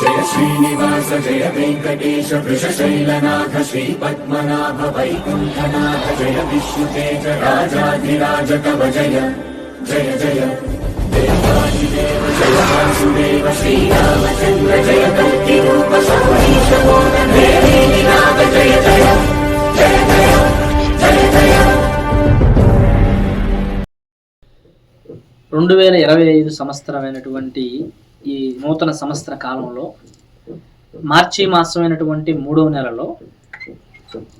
జయ శ్రీనివాస జయ వెంకటేశ వృషశైలనాథ శ్రీ పద్మనాభ వైకుంఠనాథ జయ విష్ణుతేజ రాజాధిరాజ కవ జయ జయ జయ. దేవాదిదేవ జయ వాసుదేవ శ్రీరామచంద్ర జయ కల్కి రూప సౌరీశ నాథ జయ జయ జయ జయ జయ జయ రెండు వేల ఇరవై ఐదు సంవత్సరమైనటువంటి ఈ నూతన సంవత్సర కాలంలో మార్చి మాసమైనటువంటి మూడవ నెలలో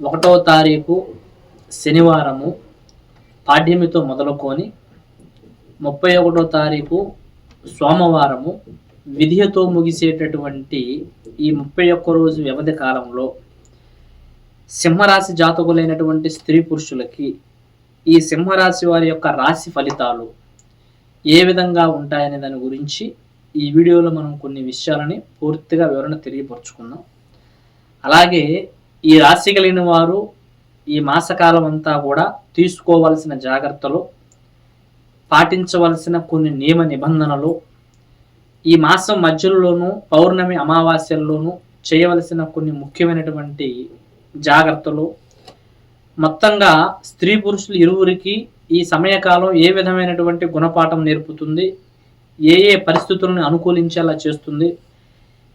ఒకటవ తారీఖు శనివారము పాడ్యమితో మొదలుకొని ముప్పై ఒకటో తారీఖు సోమవారము విధియతో ముగిసేటటువంటి ఈ ముప్పై ఒక్క రోజు వ్యవధి కాలంలో సింహరాశి జాతకులైనటువంటి స్త్రీ పురుషులకి ఈ సింహరాశి వారి యొక్క రాశి ఫలితాలు ఏ విధంగా ఉంటాయనే దాని గురించి ఈ వీడియోలో మనం కొన్ని విషయాలని పూర్తిగా వివరణ తెలియపరుచుకుందాం. అలాగే ఈ రాశి కలిగిన వారు ఈ మాసకాలం అంతా కూడా తీసుకోవలసిన జాగ్రత్తలు పాటించవలసిన కొన్ని నియమ నిబంధనలు ఈ మాసం మధ్యలోనూ పౌర్ణమి అమావాస్యల్లోనూ చేయవలసిన కొన్ని ముఖ్యమైనటువంటి జాగ్రత్తలు. మొత్తంగా స్త్రీ పురుషులు ఇరువురికి ఈ సమయకాలం ఏ విధమైనటువంటి గుణపాఠం నేర్పుతుంది ఏ ఏ పరిస్థితులను అనుకూలించేలా చేస్తుంది?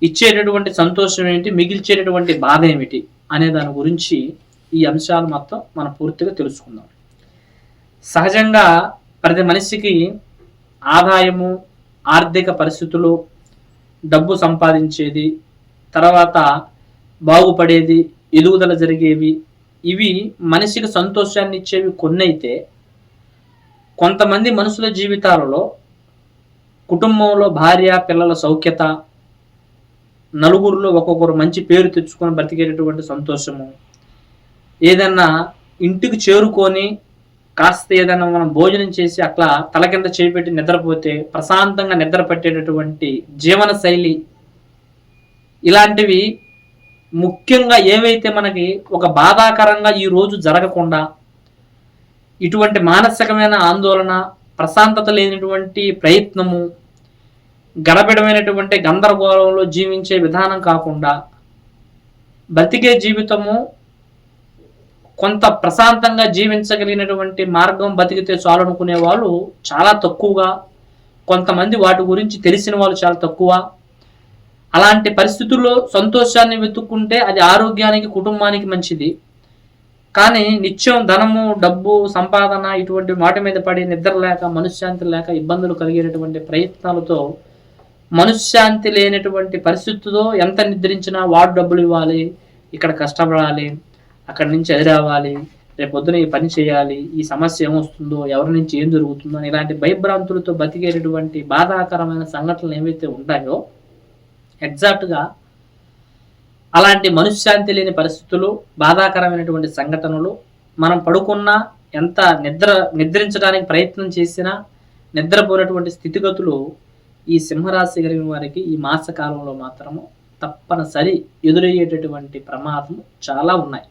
ఇచ్చేటటువంటి సంతోషం ఏంటి? మిగిల్చేటటువంటి బాధ ఏమిటి? అనే దాని గురించి ఈ అంశాలు మొత్తం మనం పూర్తిగా తెలుసుకుందాం. సహజంగా ప్రతి మనిషికి ఆదాయము ఆర్థిక పరిస్థితులు డబ్బు సంపాదించేది తర్వాత బాగుపడేది ఎదుగుదల జరిగేవి ఇవి మనిషికి సంతోషాన్ని ఇచ్చేవి కొన్ని అయితే కొంతమంది మనుషుల జీవితాలలో కుటుంబంలో భార్య పిల్లల సౌఖ్యత నలుగురిలో ఒక్కొక్కరు మంచి పేరు తెచ్చుకొని బ్రతికేటటువంటి సంతోషము. ఏదన్నా ఇంటికి చేరుకొని కాస్త ఏదైనా మనం భోజనం చేసి అట్లా తల కింద చేపెట్టి నిద్రపోతే ప్రశాంతంగా నిద్ర పట్టేటటువంటి జీవన శైలి ఇలాంటివి ముఖ్యంగా ఏవైతే మనకి ఒక బాధాకరంగా ఈ రోజు జరగకుండా ఇటువంటి మానసికమైన ఆందోళన ప్రశాంతత లేనటువంటి ప్రయత్నము గడబిడమైనటువంటి గందరగోళంలో జీవించే విధానం కాకుండా బతికే జీవితము కొంత ప్రశాంతంగా జీవించగలిగినటువంటి మార్గం బతికితే చాలు అనుకునే వాళ్ళు చాలా తక్కువగా కొంతమంది వాటి గురించి తెలిసిన వాళ్ళు చాలా తక్కువ. అలాంటి పరిస్థితుల్లో సంతోషాన్ని వెతుక్కుంటే అది ఆరోగ్యానికి కుటుంబానికి మంచిది. కానీ నిత్యం ధనము డబ్బు సంపాదన ఇటువంటి వాటి మీద పడి నిద్ర లేక మనశ్శాంతి లేక ఇబ్బందులు కలిగేటటువంటి ప్రయత్నాలతో మనశ్శాంతి లేనటువంటి పరిస్థితితో ఎంత నిద్రించినా వాడు డబ్బులు ఇవ్వాలి ఇక్కడ కష్టపడాలి అక్కడి నుంచి ఎదురవ్వాలి రేపు ఈ పని చేయాలి ఈ సమస్య ఏమొస్తుందో ఎవరి నుంచి ఏం జరుగుతుందో అని ఇలాంటి భయభ్రాంతులతో బతికేటటువంటి బాధాకరమైన సంఘటనలు ఏవైతే ఉంటాయో ఎగ్జాక్ట్గా అలాంటి మనశ్శాంతి లేని పరిస్థితులు బాధాకరమైనటువంటి సంఘటనలు మనం పడుకున్నా ఎంత నిద్ర నిద్రించడానికి ప్రయత్నం చేసినా నిద్రపోయినటువంటి స్థితిగతులు ఈ సింహరాశి కలిగిన వారికి ఈ మాస కాలంలో మాత్రము తప్పనిసరి ఎదురయ్యేటటువంటి ప్రమాదం చాలా ఉన్నాయి.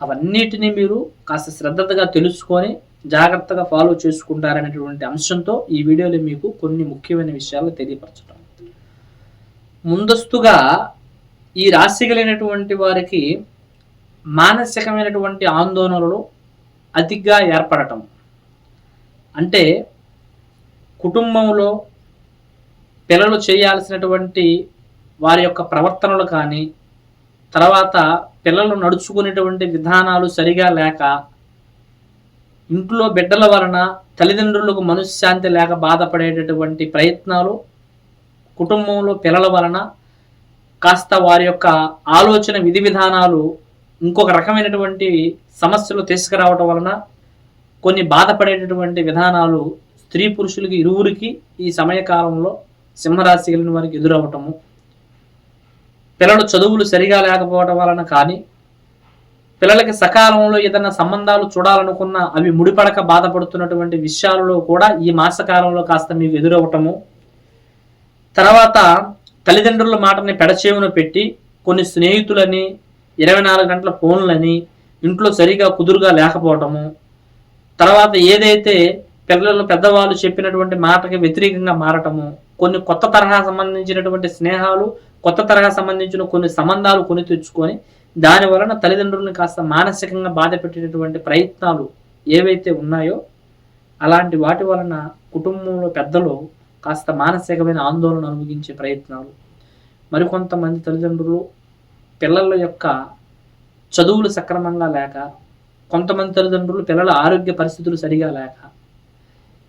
అవన్నిటినీ మీరు కాస్త శ్రద్ధగా తెలుసుకొని జాగ్రత్తగా ఫాలో చేసుకుంటారనేటువంటి అంశంతో ఈ వీడియోలో మీకు కొన్ని ముఖ్యమైన విషయాలు తెలియపరచడం ముందస్తుగా ఈ రాశి కలిగినటువంటి వారికి మానసికమైనటువంటి ఆందోళనలు అతిగా ఏర్పడటం. అంటే కుటుంబంలో పిల్లలు చేయాల్సినటువంటి వారి యొక్క ప్రవర్తనలు కానీ తర్వాత పిల్లలు నడుచుకునేటువంటి విధానాలు సరిగా లేక ఇంట్లో బిడ్డల వలన తల్లిదండ్రులకు మనశ్శాంతి లేక బాధపడేటటువంటి ప్రయత్నాలు కుటుంబంలో పిల్లల వలన కాస్త వారి యొక్క ఆలోచన విధి విధానాలు ఇంకొక రకమైనటువంటి సమస్యలు తీసుకురావటం వలన కొన్ని బాధపడేటటువంటి విధానాలు స్త్రీ పురుషులకి ఇరువురికి ఈ సమయకాలంలో సింహరాశి కలిగిన వారికి ఎదురవటము పిల్లలు చదువులు సరిగా లేకపోవటం వలన కానీ పిల్లలకి సకాలంలో ఏదైనా సంబంధాలు చూడాలనుకున్న అవి ముడిపడక బాధపడుతున్నటువంటి విషయాలలో కూడా ఈ మాసకాలంలో కాస్త మీకు ఎదురవటము తర్వాత తల్లిదండ్రుల మాటని పెడచేవును పెట్టి కొన్ని స్నేహితులని ఇరవై నాలుగు గంటల ఫోన్లని ఇంట్లో సరిగా కుదురుగా లేకపోవటము తర్వాత ఏదైతే పిల్లలు పెద్దవాళ్ళు చెప్పినటువంటి మాటకి వ్యతిరేకంగా మారటము కొన్ని కొత్త తరహా సంబంధించినటువంటి స్నేహాలు కొత్త తరహా సంబంధించిన కొన్ని సంబంధాలు కొని తెచ్చుకొని దాని వలన తల్లిదండ్రులను కాస్త మానసికంగా బాధ పెట్టేటటువంటి ప్రయత్నాలు ఏవైతే ఉన్నాయో అలాంటి వాటి వలన కుటుంబంలో పెద్దలు కాస్త మానసికమైన ఆందోళన అనుభవించే ప్రయత్నాలు. మరికొంతమంది తల్లిదండ్రులు పిల్లల యొక్క చదువులు సక్రమంగా లేక కొంతమంది తల్లిదండ్రులు పిల్లల ఆరోగ్య పరిస్థితులు సరిగా లేక.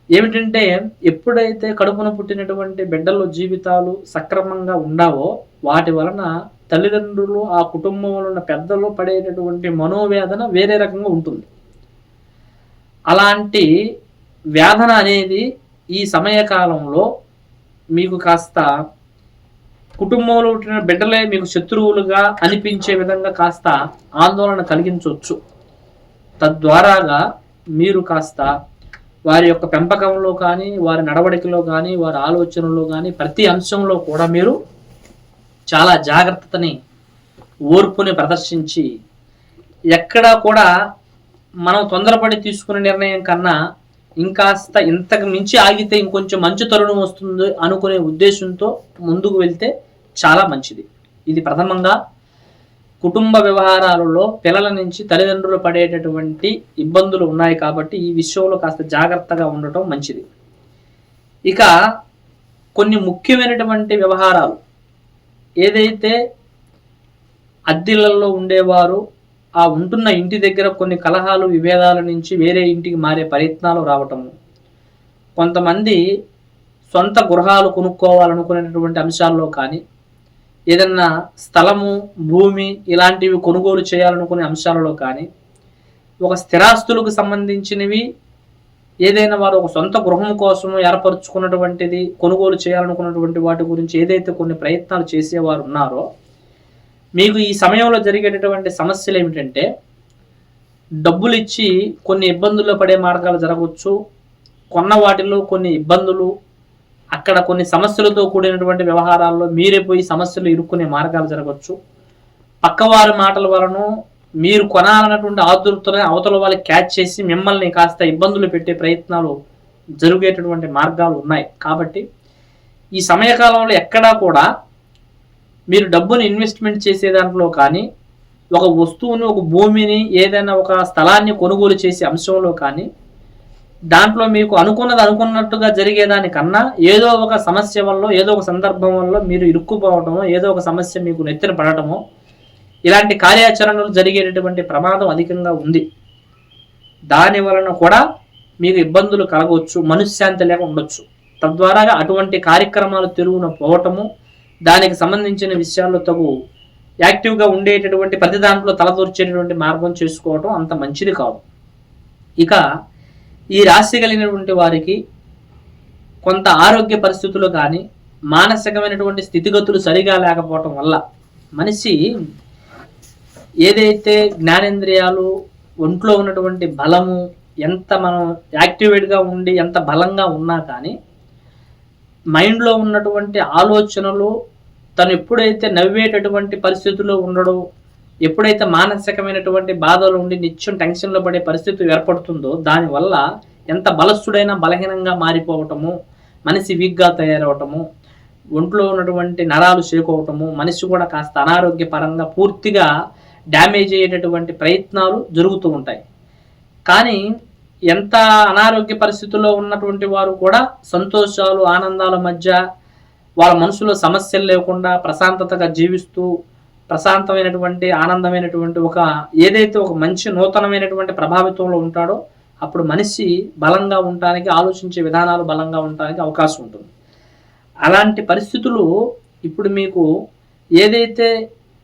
ఏమిటంటే ఎప్పుడైతే కడుపున పుట్టినటువంటి బిడ్డల జీవితాలు సక్రమంగా ఉండావో వాటి వలన తల్లిదండ్రులు ఆ కుటుంబంలో ఉన్న పెద్దలు పడేటటువంటి మనోవేదన వేరే రకంగా ఉంటుంది. అలాంటి వేదన అనేది ఈ సమయకాలంలో మీకు కాస్త కుటుంబంలో పుట్టిన బిడ్డలే మీకు శత్రువులుగా అనిపించే విధంగా కాస్త ఆందోళన కలిగించవచ్చు. తద్వారాగా మీరు కాస్త వారి యొక్క పెంపకంలో కానీ వారి నడవడికలో కానీ వారి ఆలోచనలో కానీ ప్రతి అంశంలో కూడా మీరు చాలా జాగ్రత్తని ఓర్పుని ప్రదర్శించి ఎక్కడా కూడా మనం తొందరపడి తీసుకునే నిర్ణయం కన్నా ఇంకాస్త ఇంతకు మించి ఆగితే ఇంకొంచెం మంచి తరుణం వస్తుంది అనుకునే ఉద్దేశంతో ముందుకు వెళ్తే చాలా మంచిది. ఇది ప్రథమంగా కుటుంబ వ్యవహారాలలో పిల్లల నుంచి తల్లిదండ్రులు పడేటటువంటి ఇబ్బందులు ఉన్నాయి కాబట్టి ఈ విషయంలో కాస్త జాగ్రత్తగా ఉండటం మంచిది. ఇక కొన్ని ముఖ్యమైనటువంటి వ్యవహారాలు. ఏదైతే అద్దెలలో ఉండేవారు ఆ ఉంటున్న ఇంటి దగ్గర కొన్ని కలహాలు విభేదాల నుంచి వేరే ఇంటికి మారే ప్రయత్నాలు రావటము. కొంతమంది సొంత గృహాలు కొనుక్కోవాలనుకునేటటువంటి అంశాల్లో కానీ ఏదన్నా స్థలము భూమి ఇలాంటివి కొనుగోలు చేయాలనుకునే అంశాలలో కానీ ఒక స్థిరాస్తులకు సంబంధించినవి ఏదైనా వారు ఒక సొంత గృహం కోసం ఏర్పరచుకున్నటువంటిది కొనుగోలు చేయాలనుకున్నటువంటి వాటి గురించి ఏదైతే కొన్ని ప్రయత్నాలు చేసేవారు ఉన్నారో మీకు ఈ సమయంలో జరిగేటటువంటి సమస్యలు ఏమిటంటే డబ్బులు ఇచ్చి కొన్ని ఇబ్బందుల్లో పడే మార్గాలు జరగవచ్చు. కొన్న వాటిలో కొన్ని ఇబ్బందులు అక్కడ కొన్ని సమస్యలతో కూడినటువంటి వ్యవహారాల్లో మీరే పోయి సమస్యలు ఇరుక్కునే మార్గాలు జరగవచ్చు. పక్కవారి మాటల వలన మీరు కొనాలన్నటువంటి ఆదుర్తని అవతల వాళ్ళు క్యాచ్ చేసి మిమ్మల్ని కాస్త ఇబ్బందులు పెట్టే ప్రయత్నాలు జరిగేటటువంటి మార్గాలు ఉన్నాయి. కాబట్టి ఈ సమయకాలంలో ఎక్కడా కూడా మీరు డబ్బును ఇన్వెస్ట్మెంట్ చేసే దాంట్లో కానీ ఒక వస్తువును ఒక భూమిని ఏదైనా ఒక స్థలాన్ని కొనుగోలు చేసే అంశంలో కానీ దాంట్లో మీకు అనుకున్నది అనుకున్నట్టుగా జరిగేదానికన్నా ఏదో ఒక సమస్య వల్ల ఏదో ఒక సందర్భం వల్ల మీరు ఇరుక్కుపోవటమో ఏదో ఒక సమస్య మీకు నెత్తిన పడటమో ఇలాంటి కార్యాచరణలు జరిగేటటువంటి ప్రమాదం అధికంగా ఉంది. దాని వలన కూడా మీకు ఇబ్బందులు కలగవచ్చు మనశ్శాంతి లేక ఉండొచ్చు. తద్వారాగా అటువంటి కార్యక్రమాలు తిరుగున పోవటము దానికి సంబంధించిన విషయాల్లో తగు యాక్టివ్గా ఉండేటటువంటి ప్రతి దాంట్లో తలదూర్చేటటువంటి మార్గం చేసుకోవటం అంత మంచిది కాదు. ఇక ఈ రాశి కలిగినటువంటి వారికి కొంత ఆరోగ్య పరిస్థితులు కానీ మానసికమైనటువంటి స్థితిగతులు సరిగా లేకపోవటం వల్ల మనిషి ఏదైతే జ్ఞానేంద్రియాలు ఒంట్లో ఉన్నటువంటి బలము ఎంత మనం యాక్టివేట్గా ఉండి ఎంత బలంగా ఉన్నా కానీ మైండ్లో ఉన్నటువంటి ఆలోచనలు తను ఎప్పుడైతే నవ్వేటటువంటి పరిస్థితుల్లో ఉండడో ఎప్పుడైతే మానసికమైనటువంటి బాధలు ఉండి నిత్యం టెన్షన్లో పడే పరిస్థితి ఏర్పడుతుందో దానివల్ల ఎంత బలస్తుడైనా బలహీనంగా మారిపోవటము మనిషి వీక్గా తయారవటము ఒంట్లో ఉన్నటువంటి నరాలు చేకోవటము మనిషి కూడా కాస్త అనారోగ్యపరంగా పూర్తిగా డ్యామేజ్ అయ్యేటటువంటి ప్రయత్నాలు జరుగుతూ ఉంటాయి. కానీ ఎంత అనారోగ్య పరిస్థితుల్లో ఉన్నటువంటి వారు కూడా సంతోషాలు ఆనందాల మధ్య వాళ్ళ మనసులో సమస్యలు లేకుండా ప్రశాంతతగా జీవిస్తూ ప్రశాంతమైనటువంటి ఆనందమైనటువంటి ఒక ఏదైతే ఒక మంచి నూతనమైనటువంటి ప్రభావితంలో ఉంటాడో అప్పుడు మనిషి బలంగా ఉండటానికి ఆలోచించే విధానాలు బలంగా ఉండటానికి అవకాశం ఉంటుంది. అలాంటి పరిస్థితులు ఇప్పుడు మీకు ఏదైతే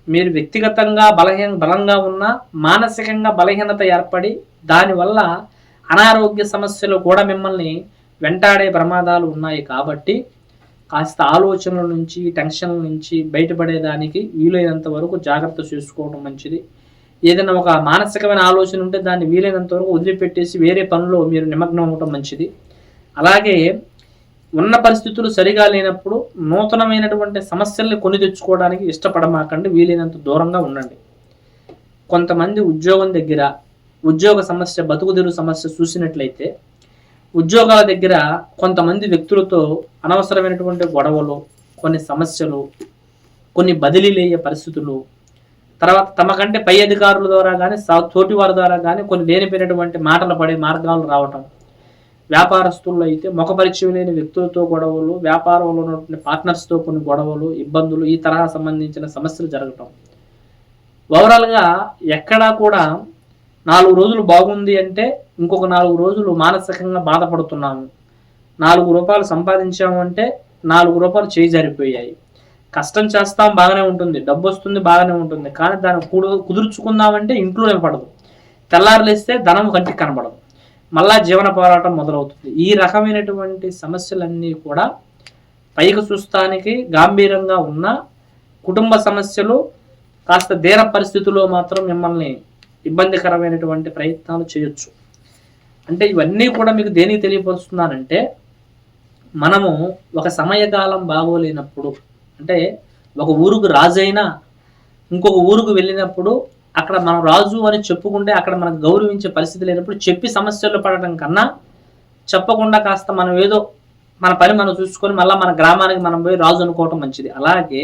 మీరు వ్యక్తిగతంగా బలహీన బలంగా ఉన్నా మానసికంగా బలహీనత ఏర్పడి దానివల్ల అనారోగ్య సమస్యలు కూడా మిమ్మల్ని వెంటాడే ప్రమాదాలు ఉన్నాయి కాబట్టి కాస్త ఆలోచనల నుంచి టెన్షన్ల నుంచి బయటపడేదానికి వీలైనంత వరకు జాగ్రత్త చూసుకోవడం మంచిది. ఏదైనా ఒక మానసికమైన ఆలోచన ఉంటే దాన్ని వీలైనంత వరకు వదిలిపెట్టేసి వేరే పనిలో మీరు నిమగ్నం అవ్వటం మంచిది. అలాగే ఉన్న పరిస్థితులు సరిగా లేనప్పుడు నూతనమైనటువంటి సమస్యల్ని కొని తెచ్చుకోవడానికి ఇష్టపడమాకండి వీలైనంత దూరంగా ఉండండి. కొంతమంది ఉద్యోగం దగ్గర ఉద్యోగ సమస్య బతుకుదెరు సమస్య చూసినట్లయితే ఉద్యోగాల దగ్గర కొంతమంది వ్యక్తులతో అనవసరమైనటువంటి గొడవలు కొన్ని సమస్యలు కొన్ని బదిలీలు అయ్యే పరిస్థితులు తర్వాత తమ కంటే పై అధికారుల ద్వారా కానీ తోటి వారి ద్వారా కానీ కొన్ని లేనిపోయినటువంటి మాటలు పడే మార్గాలు రావటం. వ్యాపారస్తుల్లో అయితే ముఖపరిచయం లేని వ్యక్తులతో గొడవలు వ్యాపారంలో ఉన్నటువంటి పార్ట్నర్స్తో కొన్ని గొడవలు ఇబ్బందులు ఈ తరహా సంబంధించిన సమస్యలు జరగటం. ఓవరాల్గా ఎక్కడా కూడా నాలుగు రోజులు బాగుంది అంటే ఇంకొక నాలుగు రోజులు మానసికంగా బాధపడుతున్నాము. నాలుగు రూపాయలు సంపాదించాము అంటే నాలుగు రూపాయలు చేయి జరిపోయాయి. కష్టం చేస్తాం బాగానే ఉంటుంది. డబ్బు వస్తుంది బాగానే ఉంటుంది. కానీ దాన్ని కుడు కుదుర్చుకుందామంటే ఇంట్లో నిలబడదు తెల్లారులేస్తే ధనం కంటికి కనబడదు. మళ్ళా జీవన పోరాటం మొదలవుతుంది. ఈ రకమైనటువంటి సమస్యలన్నీ కూడా పైకి చూస్తానికి గాంభీరంగా ఉన్న కుటుంబ సమస్యలు కాస్త దేర పరిస్థితుల్లో మాత్రం మిమ్మల్ని ఇబ్బందికరమైనటువంటి ప్రయత్నాలు చేయొచ్చు. అంటే ఇవన్నీ కూడా మీకు దేనికి తెలియపరుస్తున్నానంటే మనము ఒక సమయకాలం బాగోలేనప్పుడు అంటే ఒక ఊరుకు రాజైనా ఇంకొక ఊరుకు వెళ్ళినప్పుడు అక్కడ మనం రాజు అని చెప్పుకుంటే అక్కడ మనకు గౌరవించే పరిస్థితి లేనప్పుడు చెప్పి సమస్యలు పడటం కన్నా చెప్పకుండా కాస్త మనం ఏదో మన పని మనం చూసుకొని మళ్ళీ మన గ్రామానికి మనం పోయి రాజు అనుకోవటం మంచిది. అలాగే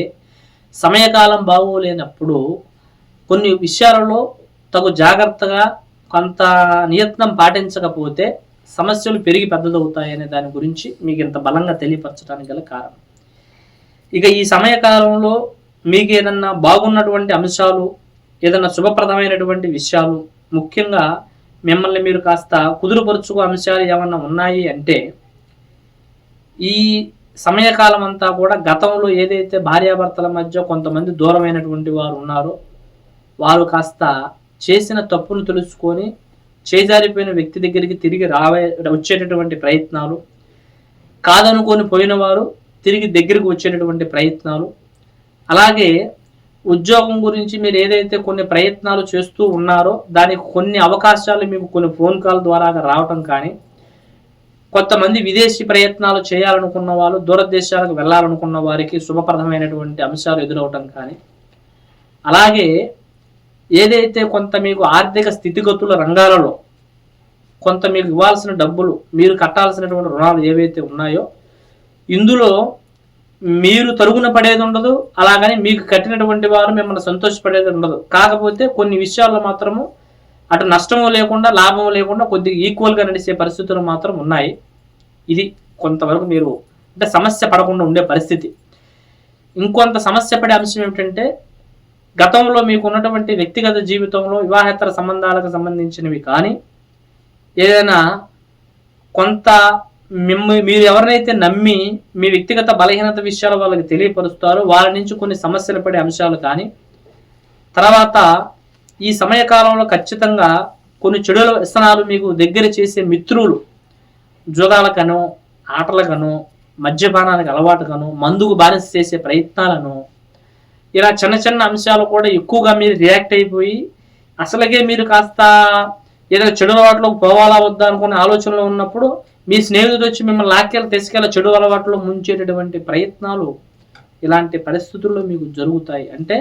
సమయకాలం బాగోలేనప్పుడు కొన్ని విషయాలలో తగు జాగ్రత్తగా కొంత నియత్నం పాటించకపోతే సమస్యలు పెరిగి పెద్దదవుతాయనే దాని గురించి మీకు ఇంత బలంగా తెలియపరచడానికి గల కారణం. ఇక ఈ సమయకాలంలో మీకు ఏదన్నా బాగున్నటువంటి అంశాలు ఏదన్నా శుభప్రదమైనటువంటి విషయాలు ముఖ్యంగా మిమ్మల్ని మీరు కాస్త కుదురుపరుచుకో అంశాలు ఏమన్నా ఉన్నాయి అంటే ఈ సమయకాలం అంతా కూడా గతంలో ఏదైతే భార్యాభర్తల మధ్య కొంతమంది దూరమైనటువంటి వారు ఉన్నారో వారు కాస్త చేసిన తప్పును తెలుసుకొని చేజారిపోయిన వ్యక్తి దగ్గరికి తిరిగి రావే వచ్చేటటువంటి ప్రయత్నాలు. కాదనుకొని పోయిన వారు తిరిగి దగ్గరికి వచ్చేటటువంటి ప్రయత్నాలు. అలాగే ఉద్యోగం గురించి మీరు ఏదైతే కొన్ని ప్రయత్నాలు చేస్తూ ఉన్నారో దానికి కొన్ని అవకాశాలు మీకు కొన్ని ఫోన్ కాల్ ద్వారా రావటం కానీ కొంతమంది విదేశీ ప్రయత్నాలు చేయాలనుకున్న వాళ్ళు దూరదేశాలకు వెళ్ళాలనుకున్న వారికి శుభప్రదమైనటువంటి అంశాలు ఎదురవటం కానీ అలాగే ఏదైతే కొంత మీకు ఆర్థిక స్థితిగతుల రంగాలలో కొంత మీకు ఇవ్వాల్సిన డబ్బులు మీరు కట్టాల్సినటువంటి రుణాలు ఏవైతే ఉన్నాయో ఇందులో మీరు తరుగున పడేది ఉండదు అలాగని మీకు కట్టినటువంటి వారు మిమ్మల్ని సంతోషపడేది ఉండదు. కాకపోతే కొన్ని విషయాల్లో మాత్రము అటు నష్టము లేకుండా లాభము లేకుండా కొద్దిగా ఈక్వల్గా నడిచే పరిస్థితులు మాత్రం ఉన్నాయి. ఇది కొంతవరకు మీరు అంటే సమస్య పడకుండా ఉండే పరిస్థితి. ఇంకొంత సమస్య పడే అంశం ఏమిటంటే గతంలో మీకు ఉన్నటువంటి వ్యక్తిగత జీవితంలో వివాహేతర సంబంధాలకు సంబంధించినవి కానీ ఏదైనా కొంత మిమ్మ మీరు ఎవరినైతే నమ్మి మీ వ్యక్తిగత బలహీనత విషయాలు వాళ్ళకి తెలియపరుస్తారో వాళ్ళ నుంచి కొన్ని సమస్యలు పడే అంశాలు కానీ తర్వాత ఈ సమయకాలంలో ఖచ్చితంగా కొన్ని చెడుల వ్యసనాలు మీకు దగ్గర చేసే మిత్రులు జోగాలకనో ఆటలకనో మద్యపానానికి అలవాటుకను మందుకు బానిస చేసే ప్రయత్నాలను ఇలా చిన్న చిన్న అంశాలు కూడా ఎక్కువగా మీరు రియాక్ట్ అయిపోయి అసలుగే మీరు కాస్త ఏదైనా చెడు అలవాట్లోకి పోవాలా వద్దా అనుకునే ఆలోచనలో ఉన్నప్పుడు మీ స్నేహితుడు వచ్చి మిమ్మల్ని లాక్కెళ్ళి తీసుకెళ్ళి చెడు అలవాట్లో ముంచేటటువంటి ప్రయత్నాలు ఇలాంటి పరిస్థితుల్లో మీకు జరుగుతాయి. అంటే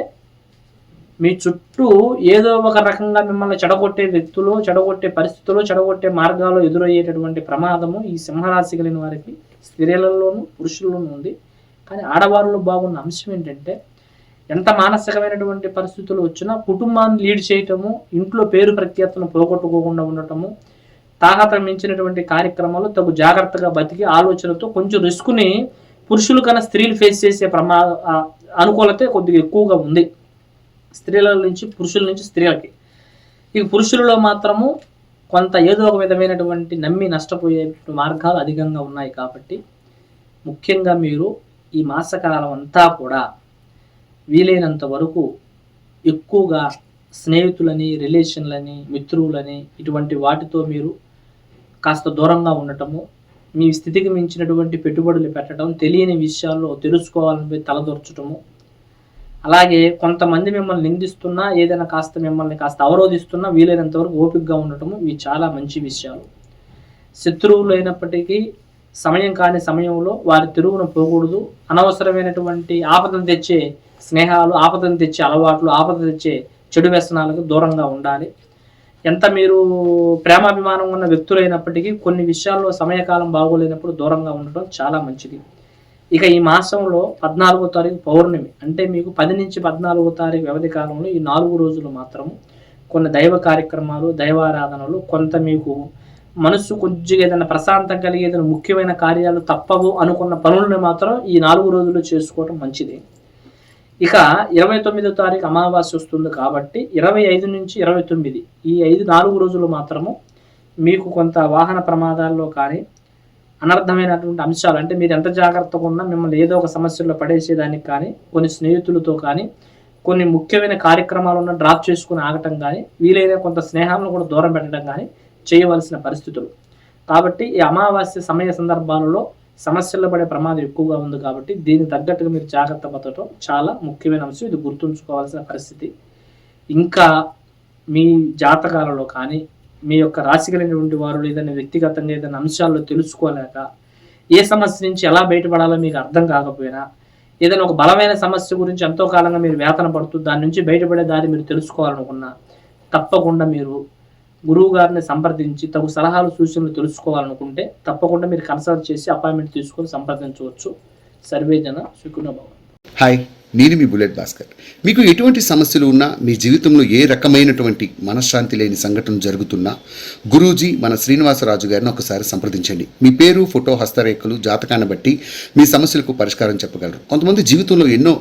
మీ చుట్టూ ఏదో ఒక రకంగా మిమ్మల్ని చెడగొట్టే వ్యక్తులు చెడగొట్టే పరిస్థితులు చెడగొట్టే మార్గాలు ఎదురయ్యేటటువంటి ప్రమాదము ఈ సింహరాశి కలిగిన వారికి స్త్రీలలోనూ పురుషుల్లోనూ ఉంది. కానీ ఆడవారిలో బాగున్న అంశం ఏంటంటే ఎంత మానసికమైనటువంటి పరిస్థితులు వచ్చినా కుటుంబాన్ని లీడ్ చేయటము ఇంట్లో పేరు ప్రఖ్యాతను పోగొట్టుకోకుండా ఉండటము తాహత మించినటువంటి కార్యక్రమాలు తగు జాగ్రత్తగా బతికి ఆలోచనతో కొంచెం రిస్క్ని పురుషులు కన్నా స్త్రీలు ఫేస్ చేసే ప్రమా అనుకూలత కొద్దిగా ఎక్కువగా ఉంది. స్త్రీల నుంచి పురుషుల నుంచి స్త్రీలకి. ఇక పురుషులలో మాత్రము కొంత ఏదో ఒక విధమైనటువంటి నమ్మి నష్టపోయే మార్గాలు అధికంగా ఉన్నాయి కాబట్టి ముఖ్యంగా మీరు ఈ మాసకాలం అంతా కూడా వీలైనంత వరకు ఎక్కువగా స్నేహితులని రిలేషన్లని మిత్రులని ఇటువంటి వాటితో మీరు కాస్త దూరంగా ఉండటము మీ స్థితికి మించినటువంటి పెట్టుబడులు పెట్టడం తెలియని విషయాల్లో తెలుసుకోవాలని పోయి తలదొరచటము. అలాగే కొంతమంది మిమ్మల్ని నిందిస్తున్నా ఏదైనా కాస్త మిమ్మల్ని కాస్త అవరోధిస్తున్నా వీలైనంత వరకు ఓపికగా ఉండటము ఇవి చాలా మంచి విషయాలు. శత్రువులు అయినప్పటికీ సమయం కాని సమయంలో వారి తిరుగును పోకూడదు. అనవసరమైనటువంటి ఆపదను తెచ్చే స్నేహాలు ఆపదను తెచ్చే అలవాట్లు ఆపద తెచ్చే చెడు వ్యసనాలకు దూరంగా ఉండాలి. ఎంత మీరు ప్రేమాభిమానం ఉన్న వ్యక్తులైనప్పటికీ కొన్ని విషయాల్లో సమయకాలం బాగోలేనప్పుడు దూరంగా ఉండటం చాలా మంచిది. ఇక ఈ మాసంలో పద్నాలుగో తారీఖు పౌర్ణమి అంటే మీకు పది నుంచి పద్నాలుగో తారీఖు వ్యవధి కాలంలో ఈ నాలుగు రోజులు మాత్రం కొన్ని దైవ కార్యక్రమాలు దైవారాధనలు కొంత మీకు మనసు కొంచెం ఏదైనా ప్రశాంతం కలిగి ఏదైనా ముఖ్యమైన కార్యాలు తప్పవు అనుకున్న పనులను మాత్రం ఈ నాలుగు రోజులు చేసుకోవడం మంచిది. ఇక ఇరవై తొమ్మిదో తారీఖు అమావాస్య వస్తుంది కాబట్టి ఇరవై ఐదు నుంచి ఇరవై తొమ్మిది ఈ ఐదు నాలుగు రోజులు మాత్రము మీకు కొంత వాహన ప్రమాదాల్లో కానీ అనర్థమైనటువంటి అంశాలు అంటే మీరు ఎంత జాగ్రత్తగా ఉన్నా మిమ్మల్ని ఏదో ఒక సమస్యల్లో పడేసేదానికి కానీ కొన్ని స్నేహితులతో కానీ కొన్ని ముఖ్యమైన కార్యక్రమాలు ఉన్న డ్రాప్ చేసుకుని ఆగటం కానీ వీలైన కొంత స్నేహాలను కూడా దూరం పెట్టడం కానీ చేయవలసిన పరిస్థితులు. కాబట్టి ఈ అమావాస్య సమయ సందర్భాలలో సమస్యల్లో పడే ప్రమాదం ఎక్కువగా ఉంది కాబట్టి దీనికి తగ్గట్టుగా మీరు జాగ్రత్త పడటం చాలా ముఖ్యమైన అంశం. ఇది గుర్తుంచుకోవాల్సిన పరిస్థితి. ఇంకా మీ జాతకాలలో కానీ మీ యొక్క రాశి కలిగినటువంటి వారు ఏదైనా వ్యక్తిగతంగా ఏదైనా అంశాల్లో తెలుసుకోలేక ఏ సమస్య నుంచి ఎలా బయటపడాలో మీకు అర్థం కాకపోయినా ఏదైనా ఒక బలమైన సమస్య గురించి ఎంతో కాలంగా మీరు వేతన పడుతూ దాని నుంచి బయటపడే దారి మీరు తెలుసుకోవాలనుకున్నా తప్పకుండా మీరు గురువు గారిని సంప్రదించి తగు సలహాలు సూచనలు తెలుసుకోవాలనుకుంటే తప్పకుండా మీరు కన్సల్ట్ చేసి అపాయింట్మెంట్ తీసుకొని సంప్రదించవచ్చు. సర్వేజన హాయ్ నేను మీ బుల్లెట్ భాస్కర్. మీకు ఎటువంటి సమస్యలు ఉన్నా మీ జీవితంలో ఏ రకమైనటువంటి మనశ్శాంతి లేని సంఘటన జరుగుతున్నా గురూజీ మన శ్రీనివాసరాజు గారిని ఒకసారి సంప్రదించండి. మీ పేరు ఫోటో హస్తరేఖలు జాతకాన్ని బట్టి మీ సమస్యలకు పరిష్కారం చెప్పగలరు. కొంతమంది జీవితంలో ఎన్నో